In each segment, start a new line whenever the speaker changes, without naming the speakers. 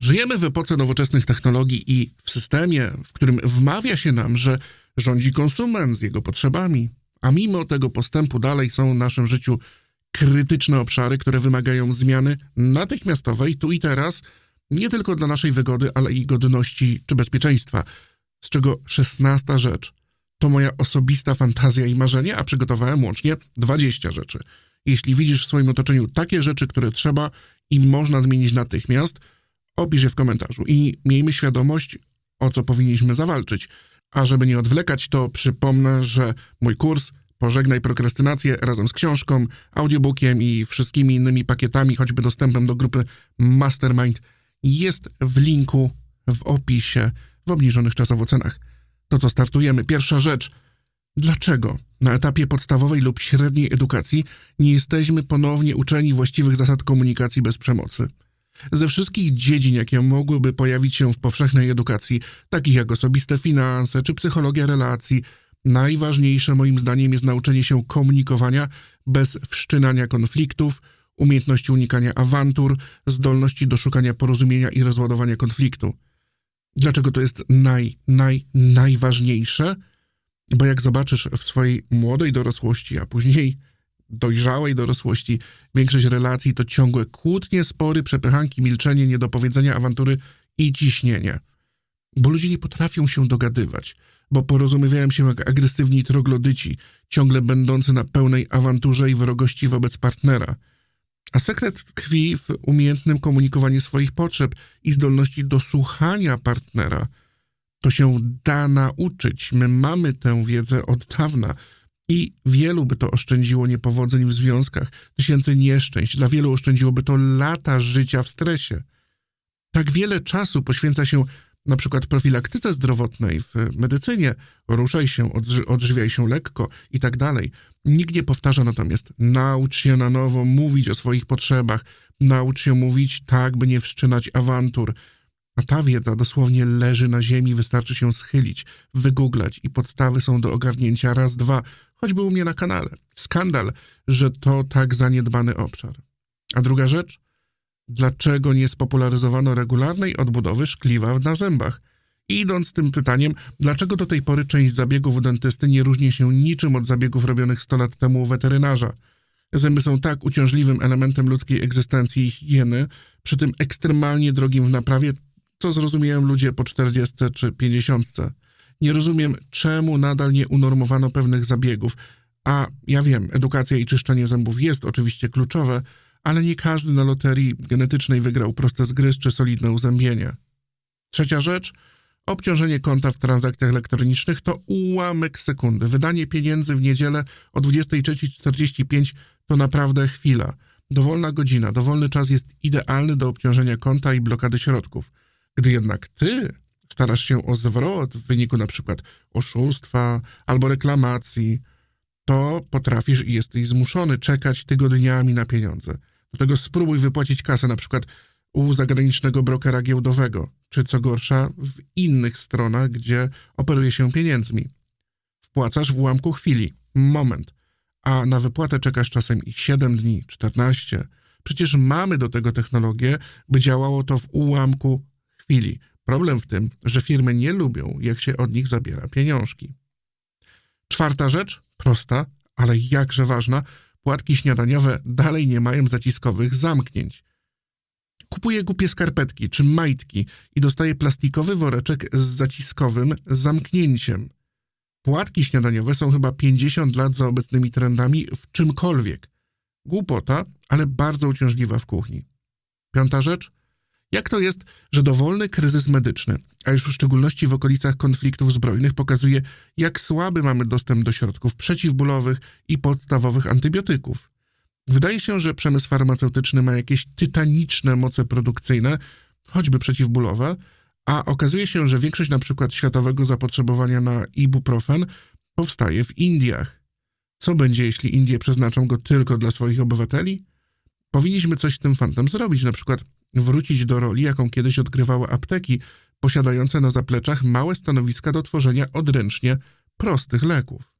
Żyjemy w epoce nowoczesnych technologii i w systemie, w którym wmawia się nam, że rządzi konsument z jego potrzebami, a mimo tego postępu dalej są w naszym życiu krytyczne obszary, które wymagają zmiany natychmiastowej tu i teraz, nie tylko dla naszej wygody, ale i godności czy bezpieczeństwa. Z czego szesnasta rzecz to moja osobista fantazja i marzenie, a przygotowałem łącznie 20 rzeczy. Jeśli widzisz w swoim otoczeniu takie rzeczy, które trzeba i można zmienić natychmiast, opisz je w komentarzu i miejmy świadomość, o co powinniśmy zawalczyć. A żeby nie odwlekać, to przypomnę, że mój kurs Pożegnaj prokrastynację razem z książką, audiobookiem i wszystkimi innymi pakietami, choćby dostępem do grupy Mastermind, jest w linku w opisie w obniżonych czasowo cenach. To co startujemy. Pierwsza rzecz. Dlaczego na etapie podstawowej lub średniej edukacji nie jesteśmy ponownie uczeni właściwych zasad komunikacji bez przemocy? Ze wszystkich dziedzin, jakie mogłyby pojawić się w powszechnej edukacji, takich jak osobiste finanse czy psychologia relacji, najważniejsze moim zdaniem jest nauczenie się komunikowania bez wszczynania konfliktów, umiejętności unikania awantur, zdolności do szukania porozumienia i rozładowania konfliktu. Dlaczego to jest naj, naj, najważniejsze? Bo jak zobaczysz w swojej młodej dorosłości, a później dojrzałej dorosłości, większość relacji to ciągłe kłótnie, spory, przepychanki, milczenie, niedopowiedzenia, awantury i ciśnienie. Bo ludzie nie potrafią się dogadywać, bo porozumiewają się jak agresywni troglodyci, ciągle będący na pełnej awanturze i wrogości wobec partnera. A sekret tkwi w umiejętnym komunikowaniu swoich potrzeb i zdolności do słuchania partnera. To się da nauczyć. My mamy tę wiedzę od dawna i wielu by to oszczędziło niepowodzeń w związkach, tysięcy nieszczęść. Dla wielu oszczędziłoby to lata życia w stresie. Tak wiele czasu poświęca się na przykład profilaktyce zdrowotnej w medycynie, ruszaj się, odżywiaj się lekko i tak dalej. Nikt nie powtarza natomiast, naucz się na nowo mówić o swoich potrzebach, naucz się mówić tak, by nie wszczynać awantur. A ta wiedza dosłownie leży na ziemi, wystarczy się schylić, wygooglać i podstawy są do ogarnięcia raz, dwa, choćby u mnie na kanale. Skandal, że to tak zaniedbany obszar. A druga rzecz – dlaczego nie spopularyzowano regularnej odbudowy szkliwa na zębach. Idąc tym pytaniem, dlaczego do tej pory część zabiegów u dentysty nie różni się niczym od zabiegów robionych 100 lat temu u weterynarza? Zęby są tak uciążliwym elementem ludzkiej egzystencji i higieny, przy tym ekstremalnie drogim w naprawie, co zrozumieją ludzie po 40 czy 50. Nie rozumiem, czemu nadal nie unormowano pewnych zabiegów. A ja wiem, edukacja i czyszczenie zębów jest oczywiście kluczowe, ale nie każdy na loterii genetycznej wygrał proste zgryz czy solidne uzębienie. Trzecia rzecz, obciążenie konta w transakcjach elektronicznych to ułamek sekundy. Wydanie pieniędzy w niedzielę o 23.45 to naprawdę chwila. Dowolna godzina, dowolny czas jest idealny do obciążenia konta i blokady środków. Gdy jednak ty starasz się o zwrot w wyniku na przykład oszustwa albo reklamacji, to potrafisz i jesteś zmuszony czekać tygodniami na pieniądze. Do tego spróbuj wypłacić kasę na przykład u zagranicznego brokera giełdowego, czy co gorsza w innych stronach, gdzie operuje się pieniędzmi. Wpłacasz w ułamku chwili, moment, a na wypłatę czekasz czasem i 7 dni, 14. Przecież mamy do tego technologię, by działało to w ułamku chwili. Problem w tym, że firmy nie lubią, jak się od nich zabiera pieniążki. Czwarta rzecz, prosta, ale jakże ważna, Płatki śniadaniowe dalej nie mają zaciskowych zamknięć. Kupuję głupie skarpetki czy majtki i dostaję plastikowy woreczek z zaciskowym zamknięciem. Płatki śniadaniowe są chyba 50 lat za obecnymi trendami w czymkolwiek. Głupota, ale bardzo uciążliwa w kuchni. Piąta rzecz. Jak to jest, że dowolny kryzys medyczny, a już w szczególności w okolicach konfliktów zbrojnych, pokazuje, jak słaby mamy dostęp do środków przeciwbólowych i podstawowych antybiotyków? Wydaje się, że przemysł farmaceutyczny ma jakieś tytaniczne moce produkcyjne, choćby przeciwbólowe, a okazuje się, że większość na przykład światowego zapotrzebowania na ibuprofen powstaje w Indiach. Co będzie, jeśli Indie przeznaczą go tylko dla swoich obywateli? Powinniśmy coś z tym fantem zrobić, na przykład wrócić do roli, jaką kiedyś odgrywały apteki, posiadające na zapleczach małe stanowiska do tworzenia odręcznie prostych leków.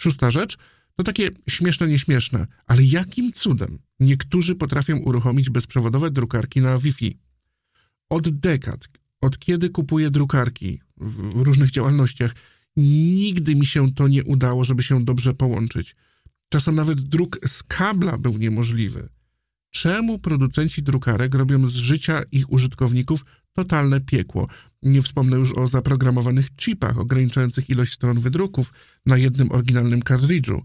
Szósta rzecz to takie śmieszne, nieśmieszne, ale jakim cudem niektórzy potrafią uruchomić bezprzewodowe drukarki na Wi-Fi? od dekad, od kiedy kupuję drukarki w różnych działalnościach, nigdy mi się to nie udało, żeby się dobrze połączyć. Czasem nawet druk z kabla był niemożliwy. Czemu producenci drukarek robią z życia ich użytkowników totalne piekło? Nie wspomnę już o zaprogramowanych chipach ograniczających ilość stron wydruków na jednym oryginalnym kartridżu.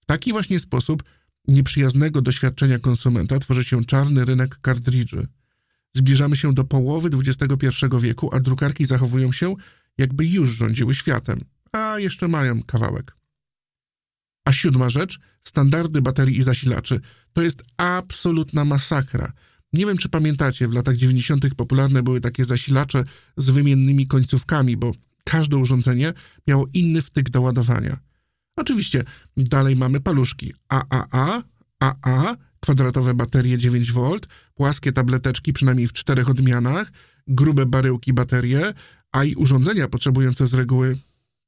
W taki właśnie sposób nieprzyjaznego doświadczenia konsumenta tworzy się czarny rynek kartridży. Zbliżamy się do połowy XXI wieku, a drukarki zachowują się, jakby już rządziły światem, a jeszcze mają kawałek. A siódma rzecz, standardy baterii i zasilaczy. To jest absolutna masakra. Nie wiem, czy pamiętacie, w latach 90. popularne były takie zasilacze z wymiennymi końcówkami, bo każde urządzenie miało inny wtyk do ładowania. Oczywiście dalej mamy paluszki AAA, AA, kwadratowe baterie 9V, płaskie tableteczki przynajmniej w czterech odmianach, grube baryłki baterie, a i urządzenia potrzebujące z reguły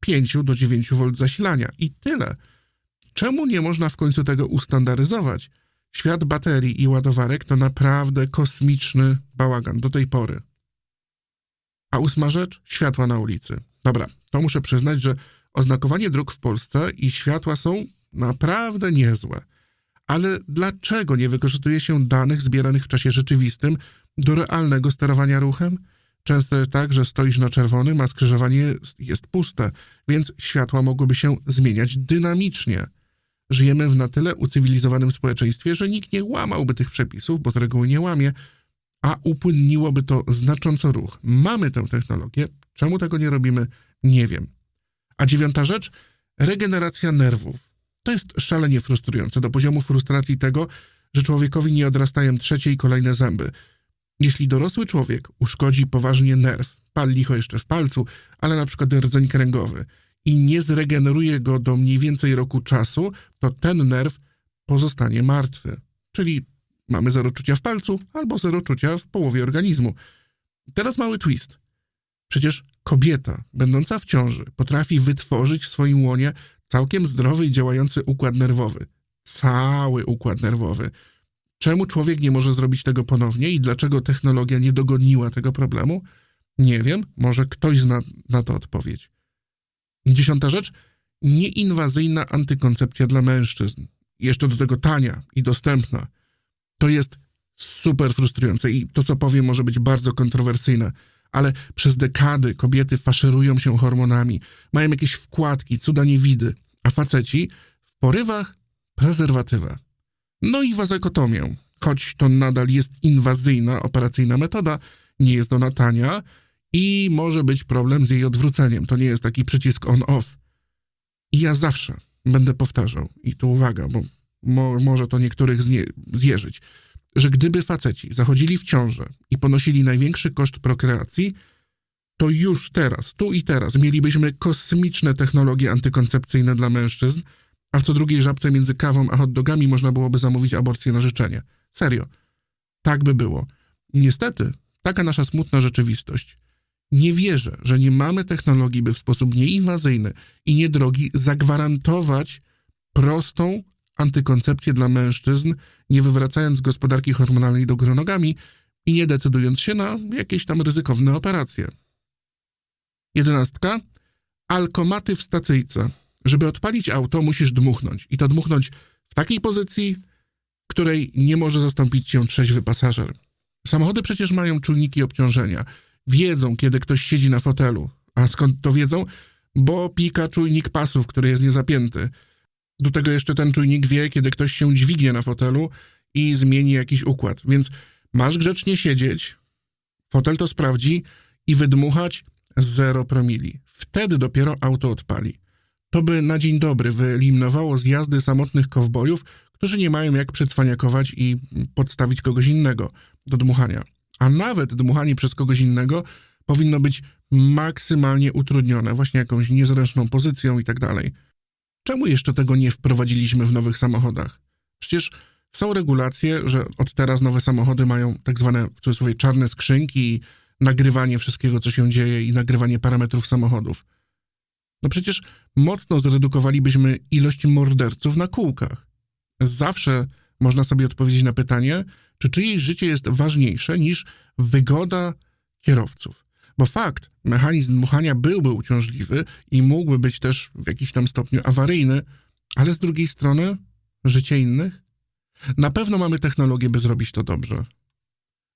5 do 9 V zasilania. I tyle. Czemu nie można w końcu tego ustandaryzować? Świat baterii i ładowarek to naprawdę kosmiczny bałagan do tej pory. A ósma rzecz światła na ulicy. Dobra, to muszę przyznać, że oznakowanie dróg w Polsce i światła są naprawdę niezłe. Ale dlaczego nie wykorzystuje się danych zbieranych w czasie rzeczywistym do realnego sterowania ruchem? Często jest tak, że stoisz na czerwonym, a skrzyżowanie jest puste, więc światła mogłyby się zmieniać dynamicznie. Żyjemy w na tyle ucywilizowanym społeczeństwie, że nikt nie łamałby tych przepisów, bo z reguły nie łamie, a upłynniłoby to znacząco ruch. Mamy tę technologię, czemu tego nie robimy, nie wiem. A dziewiąta rzecz, regeneracja nerwów. To jest szalenie frustrujące, do poziomu frustracji tego, że człowiekowi nie odrastają trzecie i kolejne zęby. Jeśli dorosły człowiek uszkodzi poważnie nerw, pal licho jeszcze w palcu, ale na przykład rdzeń kręgowy i nie zregeneruje go do mniej więcej roku czasu, to ten nerw pozostanie martwy. Czyli mamy zero czucia w palcu albo zero czucia w połowie organizmu. Teraz mały twist. Przecież kobieta, będąca w ciąży, potrafi wytworzyć w swoim łonie całkiem zdrowy i działający układ nerwowy. Cały układ nerwowy. Czemu człowiek nie może zrobić tego ponownie i dlaczego technologia nie dogoniła tego problemu? Nie wiem, może ktoś zna na to odpowiedź. Dziesiąta rzecz, nieinwazyjna antykoncepcja dla mężczyzn. Jeszcze do tego tania i dostępna. To jest super frustrujące i to, co powiem, może być bardzo kontrowersyjne, ale przez dekady kobiety faszerują się hormonami, mają jakieś wkładki, cuda niewidy, a faceci w porywach prezerwatywę. No i wazekotomię. Choć to nadal jest inwazyjna operacyjna metoda, nie jest ona tania i może być problem z jej odwróceniem. To nie jest taki przycisk on-off. I ja zawsze będę powtarzał, i tu uwaga, bo mo może to niektórych znie zjeżyć, że gdyby faceci zachodzili w ciążę i ponosili największy koszt prokreacji, to już teraz, tu i teraz mielibyśmy kosmiczne technologie antykoncepcyjne dla mężczyzn, a w co drugiej żabce między kawą a hot dogami można byłoby zamówić aborcję na życzenie. Serio. Tak by było. Niestety, taka nasza smutna rzeczywistość. Nie wierzę, że nie mamy technologii, by w sposób nieinwazyjny i niedrogi zagwarantować prostą antykoncepcję dla mężczyzn, nie wywracając gospodarki hormonalnej do góry nogami i nie decydując się na jakieś tam ryzykowne operacje. Jedenastka. Alkomaty w stacyjce. Żeby odpalić auto, musisz dmuchnąć. I to dmuchnąć w takiej pozycji, której nie może zastąpić cię trzeźwy pasażer. Samochody przecież mają czujniki obciążenia. Wiedzą, kiedy ktoś siedzi na fotelu. A skąd to wiedzą? Bo pika czujnik pasów, który jest niezapięty. Do tego jeszcze ten czujnik wie, kiedy ktoś się dźwignie na fotelu i zmieni jakiś układ. Więc masz grzecznie siedzieć, fotel to sprawdzi i wydmuchać 0 promili. Wtedy dopiero auto odpali. To by na dzień dobry wyeliminowało z jazdy samotnych kowbojów, którzy nie mają jak przycwaniakować i podstawić kogoś innego do dmuchania. A nawet dmuchanie przez kogoś innego powinno być maksymalnie utrudnione, właśnie jakąś niezręczną pozycją i tak dalej. Czemu jeszcze tego nie wprowadziliśmy w nowych samochodach? Przecież są regulacje, że od teraz nowe samochody mają tak zwane w cudzysłowie czarne skrzynki i nagrywanie wszystkiego, co się dzieje i nagrywanie parametrów samochodów. No przecież mocno zredukowalibyśmy ilość morderców na kółkach. Zawsze można sobie odpowiedzieć na pytanie, czy czyjeś życie jest ważniejsze niż wygoda kierowców. Bo fakt, mechanizm dmuchania byłby uciążliwy i mógłby być też w jakimś tam stopniu awaryjny, ale z drugiej strony życie innych? Na pewno mamy technologię, by zrobić to dobrze.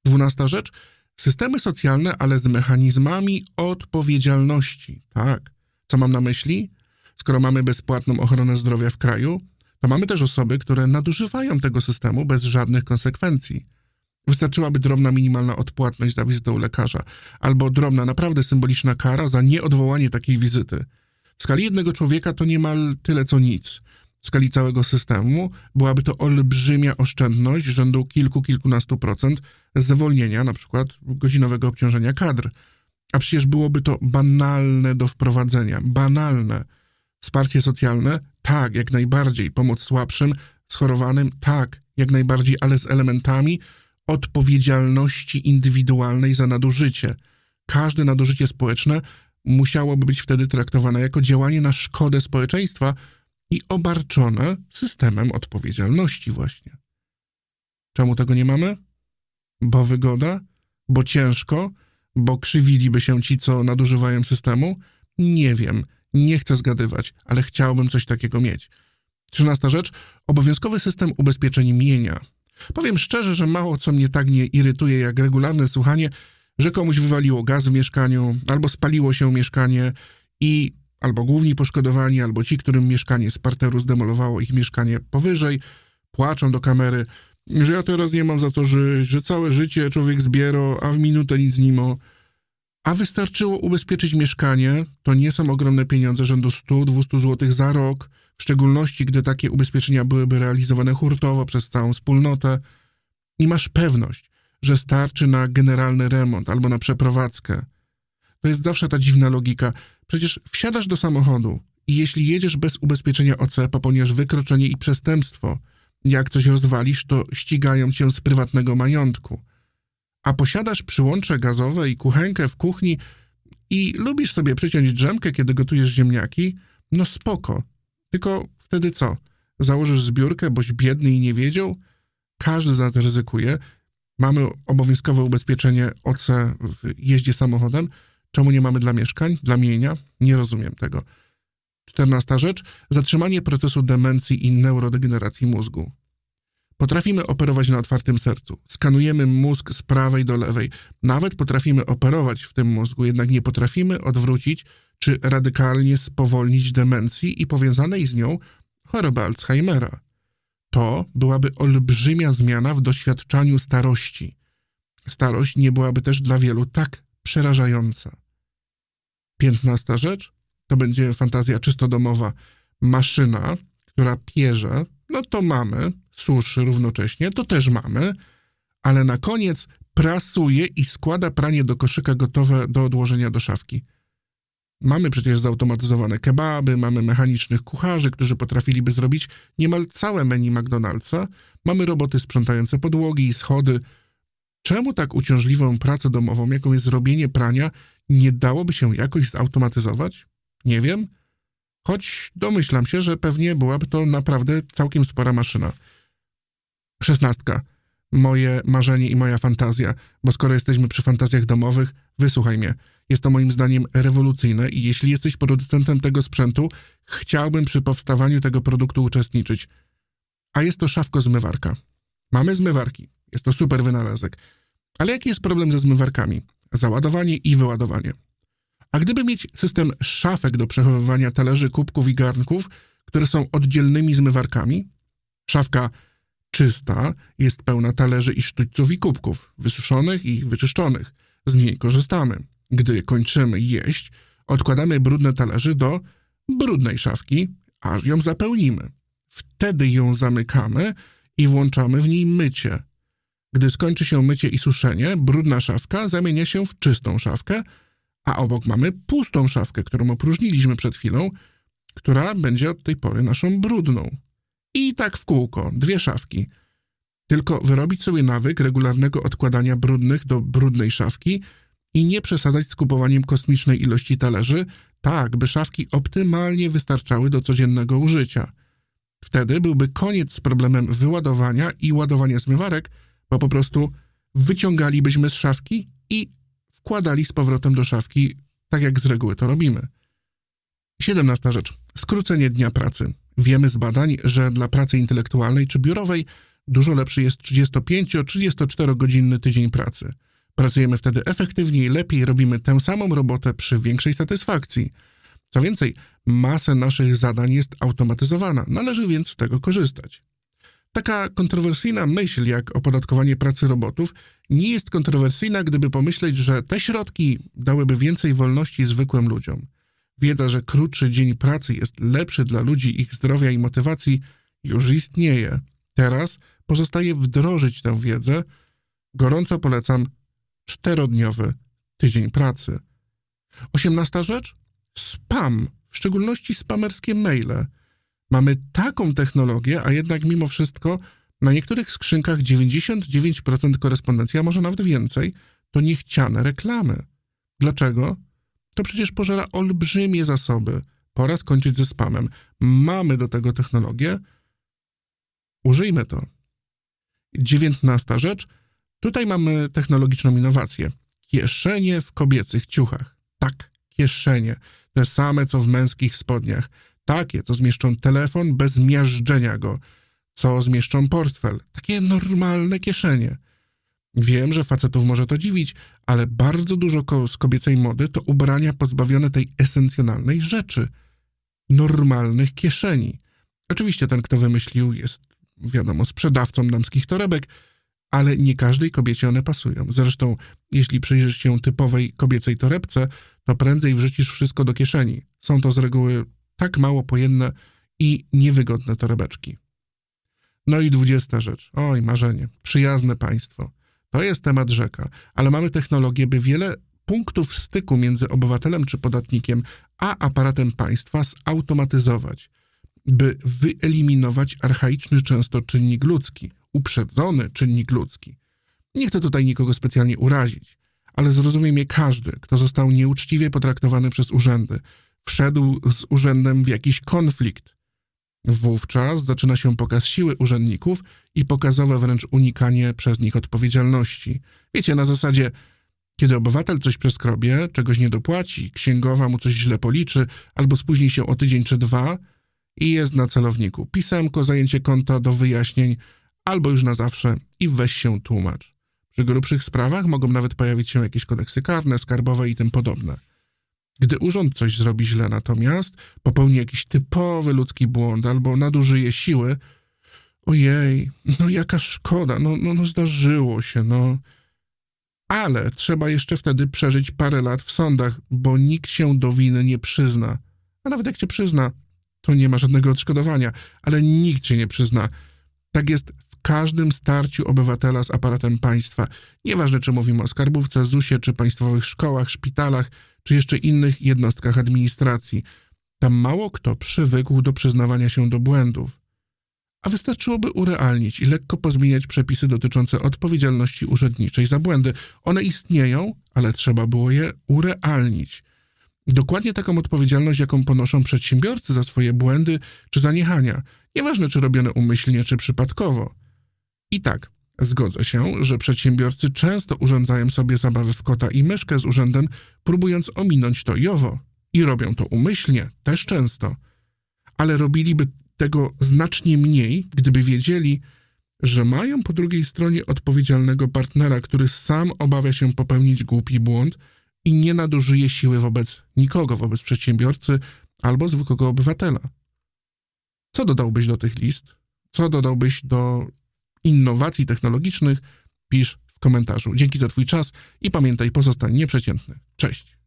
Dwunasta rzecz, systemy socjalne, ale z mechanizmami odpowiedzialności. Tak. Co mam na myśli? Skoro mamy bezpłatną ochronę zdrowia w kraju, to mamy też osoby, które nadużywają tego systemu bez żadnych konsekwencji. Wystarczyłaby drobna minimalna odpłatność za wizytę u lekarza, albo drobna, naprawdę symboliczna kara za nieodwołanie takiej wizyty. W skali jednego człowieka to niemal tyle co nic. W skali całego systemu byłaby to olbrzymia oszczędność rzędu kilku, kilkunastu procent zwolnienia, na przykład godzinowego obciążenia kadr. A przecież byłoby to banalne do wprowadzenia, banalne. Wsparcie socjalne? Tak, jak najbardziej. Pomoc słabszym, schorowanym? Tak, jak najbardziej, ale z elementami odpowiedzialności indywidualnej za nadużycie. Każde nadużycie społeczne musiałoby być wtedy traktowane jako działanie na szkodę społeczeństwa i obarczone systemem odpowiedzialności właśnie. Czemu tego nie mamy? Bo wygoda? Bo ciężko? Bo krzywiliby się ci, co nadużywają systemu? Nie wiem, nie chcę zgadywać, ale chciałbym coś takiego mieć. Trzynasta rzecz, obowiązkowy system ubezpieczeń mienia. Powiem szczerze, że mało co mnie tak nie irytuje jak regularne słuchanie, że komuś wywaliło gaz w mieszkaniu, albo spaliło się mieszkanie i albo główni poszkodowani, albo ci, którym mieszkanie z parteru zdemolowało ich mieszkanie powyżej, płaczą do kamery, że ja teraz nie mam za to żyć, że całe życie człowiek zbiera, a w minutę nic nie ma. A wystarczyło ubezpieczyć mieszkanie, to nie są ogromne pieniądze rzędu 100-200 zł za rok, w szczególności gdy takie ubezpieczenia byłyby realizowane hurtowo przez całą wspólnotę i masz pewność, że starczy na generalny remont albo na przeprowadzkę. To jest zawsze ta dziwna logika. Przecież wsiadasz do samochodu i jeśli jedziesz bez ubezpieczenia OC, popełniasz wykroczenie i przestępstwo. Jak coś rozwalisz, to ścigają cię z prywatnego majątku. A posiadasz przyłącze gazowe i kuchenkę w kuchni i lubisz sobie przyciąć drzemkę, kiedy gotujesz ziemniaki, no spoko. Tylko wtedy co? Założysz zbiórkę, boś biedny i nie wiedział? Każdy z nas ryzykuje. Mamy obowiązkowe ubezpieczenie OC w jeździe samochodem. Czemu nie mamy dla mieszkań, dla mienia? Nie rozumiem tego. Czternasta rzecz. Zatrzymanie procesu demencji i neurodegeneracji mózgu. Potrafimy operować na otwartym sercu. Skanujemy mózg z prawej do lewej. Nawet potrafimy operować w tym mózgu, jednak nie potrafimy odwrócić czy radykalnie spowolnić demencji i powiązanej z nią choroby Alzheimera. To byłaby olbrzymia zmiana w doświadczaniu starości. Starość nie byłaby też dla wielu tak przerażająca. Piętnasta rzecz to będzie fantazja czysto domowa. Maszyna, która pierze, no to mamy, suszy równocześnie, to też mamy, ale na koniec prasuje i składa pranie do koszyka gotowe do odłożenia do szafki. Mamy przecież zautomatyzowane kebaby, mamy mechanicznych kucharzy, którzy potrafiliby zrobić niemal całe menu McDonald'sa, mamy roboty sprzątające podłogi i schody. Czemu tak uciążliwą pracę domową, jaką jest zrobienie prania, nie dałoby się jakoś zautomatyzować? Nie wiem. Choć domyślam się, że pewnie byłaby to naprawdę całkiem spora maszyna. Szesnastka. Moje marzenie i moja fantazja, bo skoro jesteśmy przy fantazjach domowych, wysłuchaj mnie. Jest to moim zdaniem rewolucyjne i jeśli jesteś producentem tego sprzętu, chciałbym przy powstawaniu tego produktu uczestniczyć. A jest to szafko-zmywarka. Mamy zmywarki. Jest to super wynalazek. Ale jaki jest problem ze zmywarkami? Załadowanie i wyładowanie. A gdyby mieć system szafek do przechowywania talerzy, kubków i garnków, które są oddzielnymi zmywarkami, szafka czysta jest pełna talerzy i sztućców i kubków, wysuszonych i wyczyszczonych. Z niej korzystamy. Gdy kończymy jeść, odkładamy brudne talerze do brudnej szafki, aż ją zapełnimy. Wtedy ją zamykamy i włączamy w niej mycie. Gdy skończy się mycie i suszenie, brudna szafka zamienia się w czystą szafkę, a obok mamy pustą szafkę, którą opróżniliśmy przed chwilą, która będzie od tej pory naszą brudną. I tak w kółko, dwie szafki. Tylko wyrobić sobie nawyk regularnego odkładania brudnych do brudnej szafki i nie przesadzać z kupowaniem kosmicznej ilości talerzy, tak by szafki optymalnie wystarczały do codziennego użycia. Wtedy byłby koniec z problemem wyładowania i ładowania zmywarek, bo po prostu wyciągalibyśmy z szafki i wkładali z powrotem do szafki, tak jak z reguły to robimy. 17 rzecz. Skrócenie dnia pracy. Wiemy z badań, że dla pracy intelektualnej czy biurowej dużo lepszy jest 35-34 godzinny tydzień pracy. Pracujemy wtedy efektywniej, lepiej robimy tę samą robotę przy większej satysfakcji. Co więcej, masa naszych zadań jest automatyzowana, należy więc z tego korzystać. Taka kontrowersyjna myśl jak opodatkowanie pracy robotów nie jest kontrowersyjna, gdyby pomyśleć, że te środki dałyby więcej wolności zwykłym ludziom. Wiedza, że krótszy dzień pracy jest lepszy dla ludzi, ich zdrowia i motywacji, już istnieje. Teraz pozostaje wdrożyć tę wiedzę. Gorąco polecam czterodniowy tydzień pracy. Osiemnasta rzecz? Spam, w szczególności spamerskie maile. Mamy taką technologię, a jednak mimo wszystko na niektórych skrzynkach 99% korespondencji, a może nawet więcej, to niechciane reklamy. Dlaczego? To przecież pożera olbrzymie zasoby. Pora skończyć ze spamem. Mamy do tego technologię. Użyjmy to. Dziewiętnasta rzecz. Tutaj mamy technologiczną innowację. Kieszenie w kobiecych ciuchach. Tak, kieszenie. Te same, co w męskich spodniach. Takie, co zmieszczą telefon bez miażdżenia go. Co zmieszczą portfel. Takie normalne kieszenie. Wiem, że facetów może to dziwić, ale bardzo dużo ko z kobiecej mody to ubrania pozbawione tej esencjonalnej rzeczy normalnych kieszeni. Oczywiście ten, kto wymyślił, jest, wiadomo, sprzedawcą damskich torebek, ale nie każdej kobiecie one pasują. Zresztą, jeśli przyjrzysz się typowej kobiecej torebce, to prędzej wrzucisz wszystko do kieszeni. Są to z reguły tak mało pojemne i niewygodne torebeczki. No i dwudziesta rzecz. Oj, marzenie. Przyjazne państwo. To jest temat rzeka, ale mamy technologię, by wiele punktów styku między obywatelem czy podatnikiem a aparatem państwa zautomatyzować, by wyeliminować archaiczny często czynnik ludzki, uprzedzony czynnik ludzki. Nie chcę tutaj nikogo specjalnie urazić, ale zrozumie mnie każdy, kto został nieuczciwie potraktowany przez urzędy, wszedł z urzędem w jakiś konflikt, Wówczas zaczyna się pokaz siły urzędników i pokazowe wręcz unikanie przez nich odpowiedzialności. Wiecie, na zasadzie, kiedy obywatel coś przeskrobie, czegoś nie dopłaci, księgowa mu coś źle policzy, albo spóźni się o tydzień czy dwa i jest na celowniku. Pisemko, zajęcie konta do wyjaśnień, albo już na zawsze i weź się tłumacz. Przy grubszych sprawach mogą nawet pojawić się jakieś kodeksy karne, skarbowe i tym podobne. Gdy urząd coś zrobi źle natomiast, popełni jakiś typowy ludzki błąd albo nadużyje siły, ojej, no jaka szkoda, no, no, no zdarzyło się, no. Ale trzeba jeszcze wtedy przeżyć parę lat w sądach, bo nikt się do winy nie przyzna. A nawet jak cię przyzna, to nie ma żadnego odszkodowania, ale nikt cię nie przyzna. Tak jest w każdym starciu obywatela z aparatem państwa. Nieważne, czy mówimy o skarbówce, ZUS-ie, czy państwowych szkołach, szpitalach, czy jeszcze innych jednostkach administracji. Tam mało kto przywykł do przyznawania się do błędów. A wystarczyłoby urealnić i lekko pozmieniać przepisy dotyczące odpowiedzialności urzędniczej za błędy. One istnieją, ale trzeba było je urealnić. Dokładnie taką odpowiedzialność, jaką ponoszą przedsiębiorcy za swoje błędy czy zaniechania, nieważne czy robione umyślnie czy przypadkowo. I tak, Zgodzę się, że przedsiębiorcy często urządzają sobie zabawy w kota i myszkę z urzędem, próbując ominąć to i owo. I robią to umyślnie, też często. Ale robiliby tego znacznie mniej, gdyby wiedzieli, że mają po drugiej stronie odpowiedzialnego partnera, który sam obawia się popełnić głupi błąd i nie nadużyje siły wobec nikogo, wobec przedsiębiorcy albo zwykłego obywatela. Co dodałbyś do tych list? Co dodałbyś do innowacji technologicznych, pisz w komentarzu. Dzięki za Twój czas i pamiętaj, pozostań nieprzeciętny. Cześć.